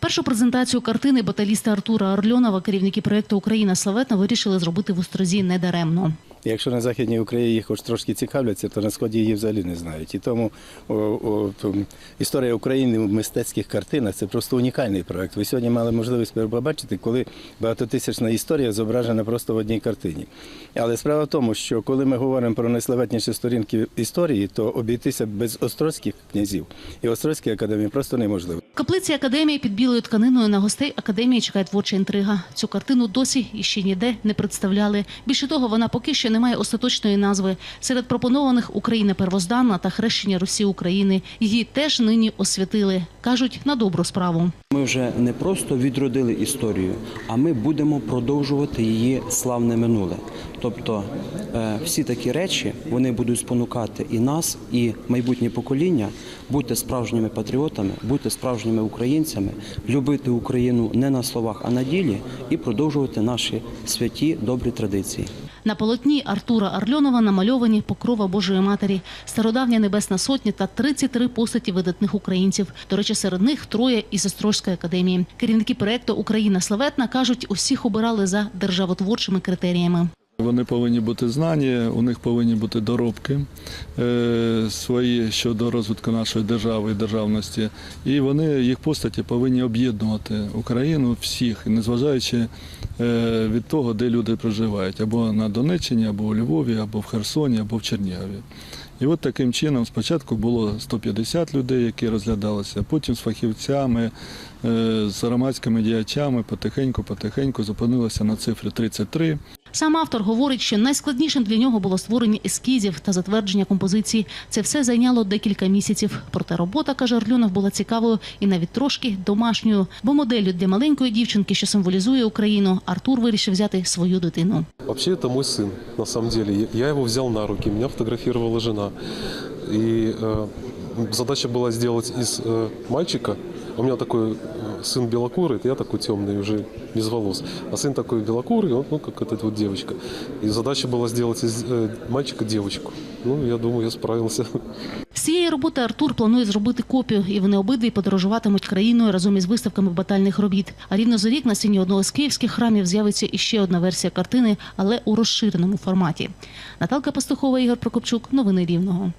Першу презентацію картини баталіста Артура Орльонова керівники проєкту Україна славетна вирішили зробити в Острозі недаремно. Якщо на Західній Україні хоч трошки цікавляться, то на Сході її взагалі не знають. І тому о, о, то, історія України в мистецьких картинах це просто унікальний проект. Ви сьогодні мали можливість побачити, коли багатотисячна історія зображена просто в одній картині. Але справа в тому, що коли ми говоримо про найславетніші сторінки історії, то обійтися без острозьких князів і Острозької академії просто неможливо. Каплиці академії під білою тканиною на гостей академії чекає творча інтрига. Цю картину досі і ще ніде не представляли. Більше того, вона поки що не має остаточної назви. Серед пропонованих Україна первозданна та хрещення Русі України. Її теж нині освятили. кажуть на добру справу. Ми вже не просто відродили історію, а ми будемо продовжувати її славне минуле. Тобто е, всі такі речі вони будуть спонукати і нас, і майбутнє покоління бути справжніми патріотами, бути справжніми українцями, любити Україну не на словах, а на ділі, і продовжувати наші святі добрі традиції. На полотні Артура Арльонова намальовані покрова Божої Матері, стародавня Небесна Сотня та 33 постаті видатних українців. До речі, серед них троє із Острозької академії. Керівники проекту Україна славетна кажуть, усіх обирали за державотворчими критеріями. Вони повинні бути знані, у них повинні бути доробки е, свої щодо розвитку нашої держави і державності. І вони їх постаті повинні об'єднувати Україну всіх, незважаючи е, від того, де люди проживають, або на Донеччині, або у Львові, або в Херсоні, або в Чернігові. І от таким чином спочатку було 150 людей, які розглядалися, потім з фахівцями, е, з громадськими діячами потихеньку-потихеньку зупинилося на цифрі 33. Сам автор говорить, що найскладнішим для нього було створення ескізів та затвердження композиції. Це все зайняло декілька місяців. Проте робота, каже Орльонов, була цікавою і навіть трошки домашньою. Бо моделлю для маленької дівчинки, що символізує Україну, Артур вирішив взяти свою дитину. Вообще это мой сын, на самом деле. Я его взял на руки, меня фотографировала жена. И э, задача была сделать из э, мальчика, у меня такой э, сын белокурый, я такой темный, уже без волос, а сын такой белокурый, он, ну, как эта вот девочка. И задача была сделать из э, мальчика девочку. Ну, я думаю, я справился. З цієї роботи Артур планує зробити копію, і вони обидві подорожуватимуть країною разом із виставками батальних робіт. А рівно за рік на стіні одного з київських храмів з'явиться іще одна версія картини, але у розширеному форматі. Наталка Пастухова, Ігор Прокопчук. Новини Рівного.